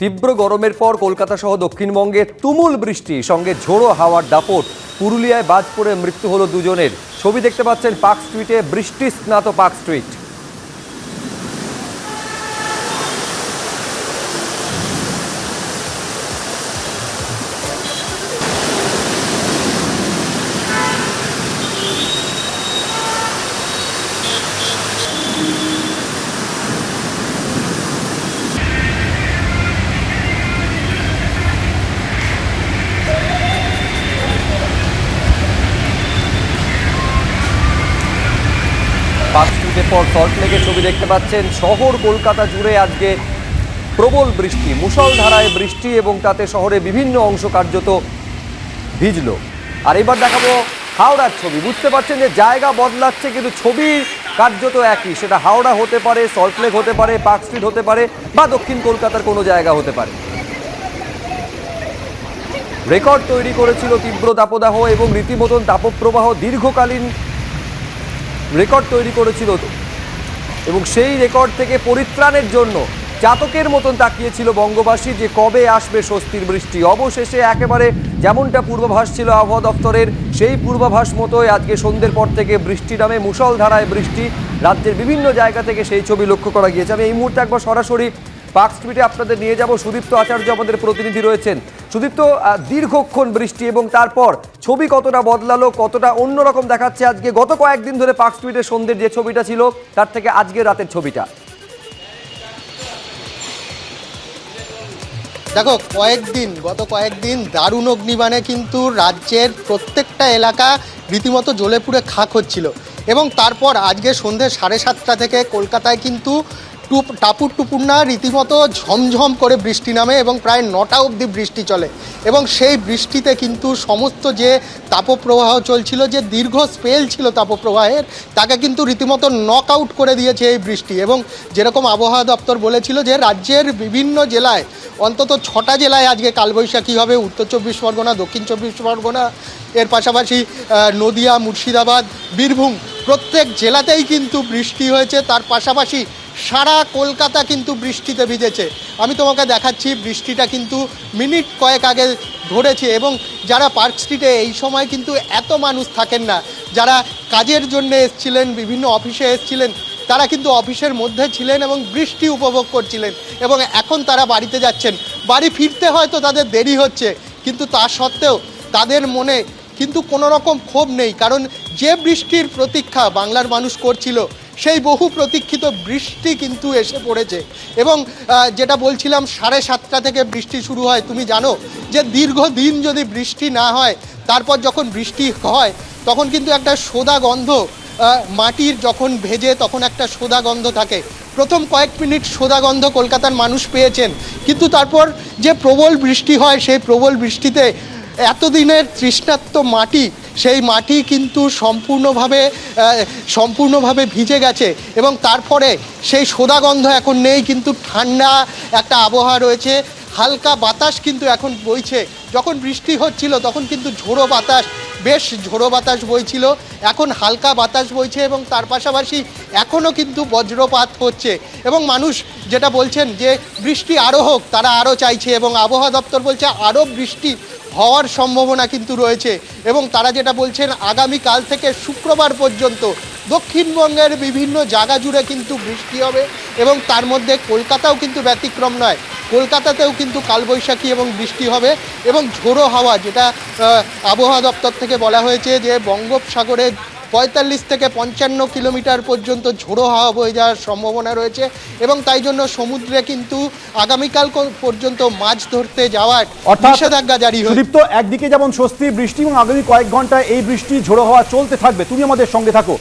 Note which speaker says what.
Speaker 1: তীব্র গরমের পর কলকাতা সহ দক্ষিণবঙ্গে তুমুল বৃষ্টি, সঙ্গে ঝোড়ো হাওয়ার দাপট। পুরুলিয়ায় বাজ পড়ে মৃত্যু হলো দুজনের। ছবি দেখতে পাচ্ছেন পার্ক স্ট্রিটে বৃষ্টি স্নাত পার্ক স্ট্রিট। স্ট্রিটের পর সল্টলেকের ছবি দেখতে পাচ্ছেন। শহর কলকাতা জুড়ে আজকে প্রবল বৃষ্টি, মুষলধারায় বৃষ্টি এবং তাতে শহরে বিভিন্ন অংশ কার্যত ভিজলো। আর এবার দেখাবো হাওড়ার ছবি। বুঝতে পারছেন যে জায়গা বদলাচ্ছে, কিন্তু ছবি কার্যত একই। সেটা হাওড়া হতে পারে সল্টলেক হতে পারে পার্ক স্ট্রিট হতে পারে বা দক্ষিণ কলকাতার কোনো জায়গা হতে পারে। রেকর্ড তৈরি করেছিল তীব্র তাপদাহ এবং রীতিমতন তাপপ্রবাহ দীর্ঘকালীন রেকর্ড তৈরি করেছিল এবং সেই রেকর্ড থেকে পরিত্রাণের জন্য চাতকের মতন তাকিয়েছিল বঙ্গবাসী যে কবে আসবে স্বস্তির বৃষ্টি। অবশেষে একেবারে যেমনটা পূর্বাভাস ছিল আবহাওয়া দপ্তরের, সেই পূর্বাভাস মতোই আজকে সন্ধ্যের পর থেকে বৃষ্টি নামে মুষলধারায় বৃষ্টি রাজ্যের বিভিন্ন জায়গা থেকে সেই ছবি লক্ষ্য করা গিয়েছে। আমি এই মুহূর্তে একবার সরাসরি পার্ক স্ট্রিটে আপনাদের নিয়ে যাব। সুদীপ্ত আচার্য আমাদের প্রতিনিধি রয়েছেন। সুদীপ্ত দীর্ঘক্ষণ বৃষ্টি এবং তারপর ছবি কতটা বদলালো, কতটা অন্যরকম দেখাচ্ছে আজকে? গত কয়েকদিন ধরে পার্ক স্ট্রিটের সন্ধ্যের যে ছবিটা ছিল, তার থেকে আজকে রাতের ছবিটা।
Speaker 2: দেখো, কয়েকদিন, গত কয়েকদিন দারুণ অগ্নিবাণে কিন্তু রাজ্যের প্রত্যেকটা এলাকা রীতিমতো জ্বলে পুড়ে খাক হচ্ছিল। এবং তারপর আজকে সন্ধে সাড়ে সাতটা থেকে কলকাতায় কিন্তু টুপ টাপুর টুপুর না, রীতিমতো ঝমঝম করে বৃষ্টি নামে এবং প্রায় নটা অবধি বৃষ্টি চলে। এবং সেই বৃষ্টিতে কিন্তু সমস্ত যে তাপপ্রবাহ চলছিল, যে দীর্ঘ স্পেল ছিল তাপপ্রবাহের, তাকে কিন্তু রীতিমতো নক আউট করে দিয়েছে এই বৃষ্টি। এবং যেরকম আবহাওয়া দপ্তর বলেছিল যে রাজ্যের বিভিন্ন জেলায়, অন্তত ছটা জেলায় আজকে কালবৈশাখী হবে, উত্তর চব্বিশ পরগনা, দক্ষিণ চব্বিশ পরগনা, এর পাশাপাশি নদিয়া, মুর্শিদাবাদ, বীরভূম, প্রত্যেক জেলাতেই কিন্তু বৃষ্টি হয়েছে। তার পাশাপাশি সারা কলকাতা কিন্তু বৃষ্টিতে ভিজেছে। আমি তোমাকে দেখাচ্ছি, বৃষ্টিটা কিন্তু মিনিট কয়েক আগে ধরেছে এবং যারা পার্ক স্ট্রিটে এই সময় কিন্তু এত মানুষ থাকেন না, যারা কাজের জন্য এসছিলেন, বিভিন্ন অফিসে এসছিলেন, তারা কিন্তু অফিসের মধ্যে ছিলেন এবং বৃষ্টি উপভোগ করছিলেন এবং এখন তারা বাড়িতে যাচ্ছেন। বাড়ি ফিরতে হয়তো তাদের দেরি হচ্ছে, কিন্তু তা সত্ত্বেও তাদের মনে কিন্তু কোনো রকম ক্ষোভ নেই, কারণ যে বৃষ্টির প্রতীক্ষা বাংলার মানুষ করছিল সেই বহু প্রতীক্ষিত বৃষ্টি কিন্তু এসে পড়েছে। এবং যেটা বলছিলাম, সাড়ে সাতটা থেকে বৃষ্টি শুরু হয়। তুমি জানো যে দীর্ঘদিন যদি বৃষ্টি না হয়, তারপর যখন বৃষ্টি হয়, তখন কিন্তু একটা সোদা গন্ধ মাটির যখন ভেজে তখন একটা সোদা গন্ধ থাকে। প্রথম কয়েক মিনিট সোদা গন্ধ কলকাতার মানুষ পেয়েছেন। কিন্তু তারপর যে প্রবল বৃষ্টি হয়, সেই প্রবল বৃষ্টিতে এতদিনের তৃষ্ণাত্ম মাটি সেই মাটি কিন্তু সম্পূর্ণভাবে সম্পূর্ণভাবে ভিজে গেছে এবং তারপরে সেই সোদা গন্ধ এখন নেই, কিন্তু ঠান্ডা একটা আবহাওয়া রয়েছে। হালকা বাতাস কিন্তু এখন বইছে। যখন বৃষ্টি হচ্ছিল, তখন কিন্তু ঝোড়ো বাতাস, বেশ ঝোড়ো বাতাস বইছিল। এখন হালকা বাতাস বইছে এবং তার পাশাপাশি এখনও কিন্তু বজ্রপাত হচ্ছে। এবং মানুষ যেটা বলছেন যে, বৃষ্টি আরও হোক, তারা আরও চাইছে এবং আবহাওয়া দপ্তর বলছে আরও বৃষ্টি হওয়ার সম্ভাবনা কিন্তু রয়েছে। এবং তারা যেটা বলছেন আগামী কাল থেকে শুক্রবার পর্যন্ত দক্ষিণবঙ্গের বিভিন্ন জায়গা জুড়ে কিন্তু বৃষ্টি হবে এবং তার মধ্যে কলকাতাও কিন্তু ব্যতিক্রম নয়। কলকাতাতেও কিন্তু কালবৈশাখী এবং বৃষ্টি হবে এবং ঝোড়ো হাওয়া, যেটা আবহাওয়া দপ্তর থেকে বলা হয়েছে যে বঙ্গোপসাগরে পঁয়তাল্লিশ থেকে পঞ্চান্ন কিলোমিটার পর্যন্ত ঝোড়ো হাওয়া বয়ে যাওয়ার সম্ভাবনা রয়েছে এবং তাই জন্য সমুদ্রে কিন্তু আগামীকাল পর্যন্ত মাছ ধরতে যাওয়ার
Speaker 3: অর্থাৎ
Speaker 2: নিষেধাজ্ঞা জারি
Speaker 3: সুদীপ্ত একদিকে যেমন স্বস্তি বৃষ্টি এবং আগামী কয়েক ঘন্টায় এই বৃষ্টি ঝোড়ো হওয়া চলতে থাকবে। তুমি আমাদের সঙ্গে থাকো।